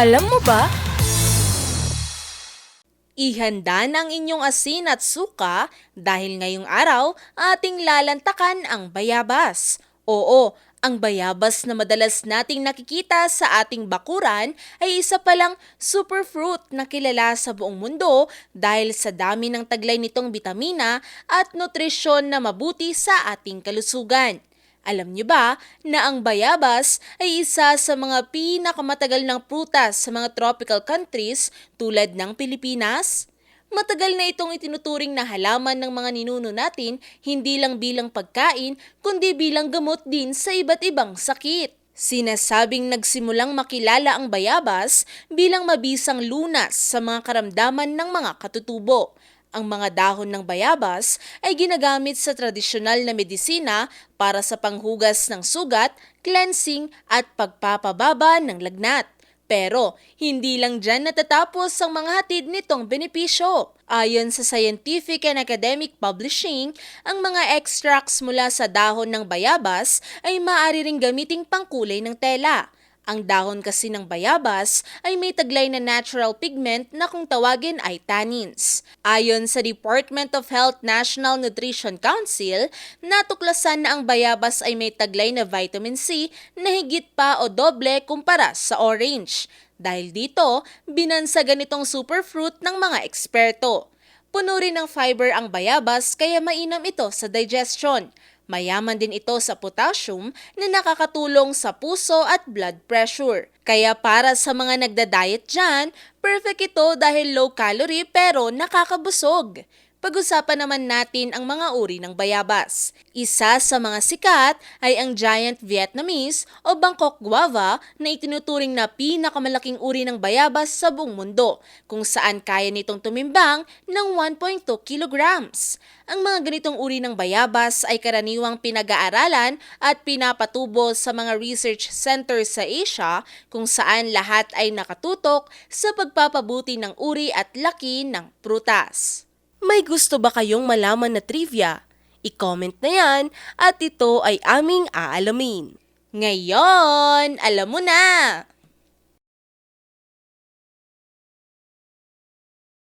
Alam mo ba? Ihanda ng inyong asin at suka dahil ngayong araw ating lalantakan ang bayabas. Oo, ang bayabas na madalas nating nakikita sa ating bakuran ay isa palang superfruit na kilala sa buong mundo dahil sa dami ng taglay nitong bitamina at nutrisyon na mabuti sa ating kalusugan. Alam niyo ba na ang bayabas ay isa sa mga pinakamatagal ng prutas sa mga tropical countries tulad ng Pilipinas? Matagal na itong itinuturing na halaman ng mga ninuno natin hindi lang bilang pagkain kundi bilang gamot din sa iba't ibang sakit. Sinasabing nagsimulang makilala ang bayabas bilang mabisang lunas sa mga karamdaman ng mga katutubo. Ang mga dahon ng bayabas ay ginagamit sa tradisyonal na medisina para sa panghugas ng sugat, cleansing at pagpapababa ng lagnat. Pero hindi lang dyan natatapos ang mga hatid nitong benepisyo. Ayon sa Scientific and Academic Publishing, ang mga extracts mula sa dahon ng bayabas ay maaari ring gamiting pangkulay ng tela. Ang dahon kasi ng bayabas ay may taglay na natural pigment na kung tawagin ay tannins. Ayon sa Department of Health National Nutrition Council, natuklasan na ang bayabas ay may taglay na vitamin C na higit pa o doble kumpara sa orange. Dahil dito, binansagan itong superfruit ng mga eksperto. Puno rin ng fiber ang bayabas kaya mainam ito sa digestion. Mayaman din ito sa potassium na nakakatulong sa puso at blood pressure. Kaya para sa mga nagda-diet dyan, perfect ito dahil low calorie pero nakakabusog. Pag-usapan naman natin ang mga uri ng bayabas. Isa sa mga sikat ay ang giant Vietnamese o Bangkok guava na itinuturing na pinakamalaking uri ng bayabas sa buong mundo, kung saan kaya nitong tumimbang ng 1.2 kilograms. Ang mga ganitong uri ng bayabas ay karaniwang pinag-aaralan at pinapatubo sa mga research centers sa Asia kung saan lahat ay nakatutok sa pagpapabuti ng uri at laki ng prutas. May gusto ba kayong malaman na trivia? I-comment na yan at ito ay aming aalamin. Ngayon, alam mo na!